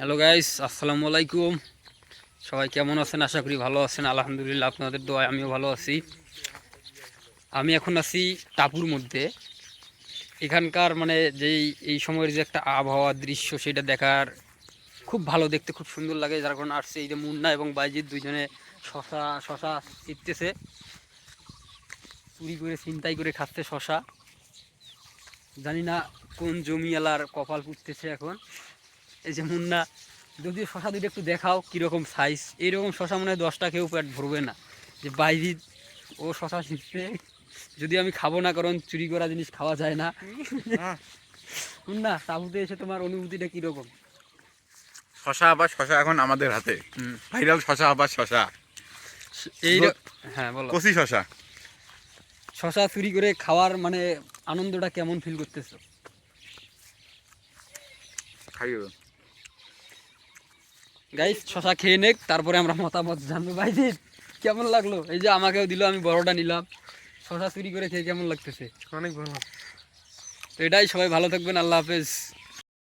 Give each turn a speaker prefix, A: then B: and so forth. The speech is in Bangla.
A: হ্যালো গাইস আসসালামু আলাইকুম সবাই কেমন আছেন? আশা করি ভালো আছেন। আলহামদুলিল্লাহ, আপনাদের দোয়ায় আমিও ভালো আছি। আমি এখন আছি টাপুর মধ্যে। এখানকার মানে যেই, এই সময়ের যে একটা আবহাওয়া দৃশ্য, সেটা দেখার খুব ভালো, দেখতে খুব সুন্দর লাগে। যার কারণে আসছে এই যে মুন্না এবং বাইজিৎ দুইজনে শশা শশা চিপতেছে চুরি করে, ছিনতাই করে খাচ্ছে শশা। জানি না কোন জমিওয়ালার কপাল পুড়তেছে এখন। এই যে মুন্না যদি শশা দুটো একটু দেখাও কীরকম সাইজ এইরকম শশা মনে হয় দশটা কেউ পেট ভরবে না। যে বাইরে ও শশা শিখছে যদি আমি খাব না কারণ চুরি করা জিনিস খাওয়া যায় না। মুন্না তাবুতে এসে তোমার অনুভূতিটা কীরকম?
B: শশা আবার শশা এখন আমাদের হাতে। ভাইরাল শশা আবার শশা।
A: এই হ্যাঁ বলো।
B: কচি শশা।
A: শশা চুরি করে খাওয়ার মানে আনন্দটা কেমন ফিল করতেছো?
B: খাইও।
A: গাইস শশা খেয়ে নেক তারপরে আমরা মতামত জানব। ভাইজিৎ কেমন লাগল? এই যে আমাকেও দিল আমি বড়টা নিলাম। শশা চুরি করে খেয়ে কেমন লাগতেছে?
C: অনেক ভালো।
A: তো এটাই সবাই ভালো থাকবেন আল্লাহ হাফেজ।